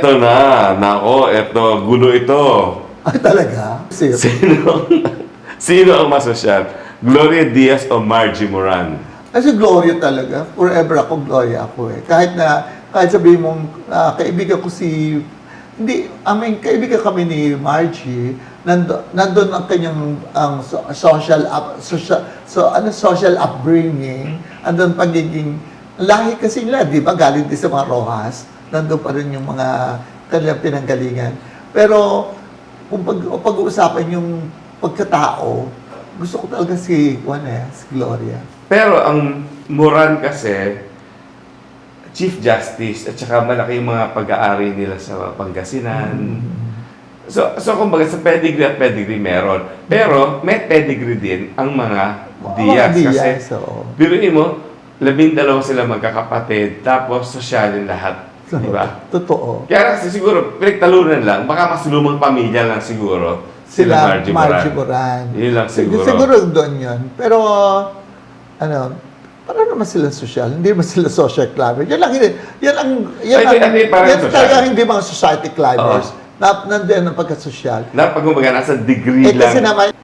Eto na, nako, eto, gulo ito. Ay, talaga? Sir? Sino, sino ang masosyal? Gloria Diaz o Margie Moran? Kasi Gloria talaga. Forever ako, Gloria ako eh. Kahit na, kahit sabihin mong ah, kaibigan ko si, hindi, I mean, kaibigan kami ni Margie, nando, nandun ang kanyang ang so- social up, social, so, ano, social upbringing, andun pagiging, lahi kasi nila, di ba, galing din sa mga Rojas, nandun pa rin yung mga kanilang pinanggalingan. Pero, kung pag, pag-uusapan yung pagkatao, gusto ko talaga si, Juan eh, si Gloria. Pero ang Moran kasi, Chief Justice at saka malaki yung mga pag-aari nila sa Pangasinan. So, so kumbaga sa pedigree at pedigree meron. Pero may pedigree din ang mga Diaz. Oo, Diaz, kasi, oo. biruin mo, labing dalawa sila magkakapatid, tapos sosyalin lahat. Di ba? Totoo. Kaya kasi siguro, pinagtalunan lang, baka mas lumang pamilya lang siguro. Sila, Margie Margie Moran. Yun lang siguro. Siguro doon yun. Pero, ano, para naman sila social, hindi naman sila social climbers. Yan lang, yan ang, yan ang, yan social. talaga hindi mga society climbers. Na, nandiyan ang pagka-social. Na pag nasa degree Eh lang. kasi naman,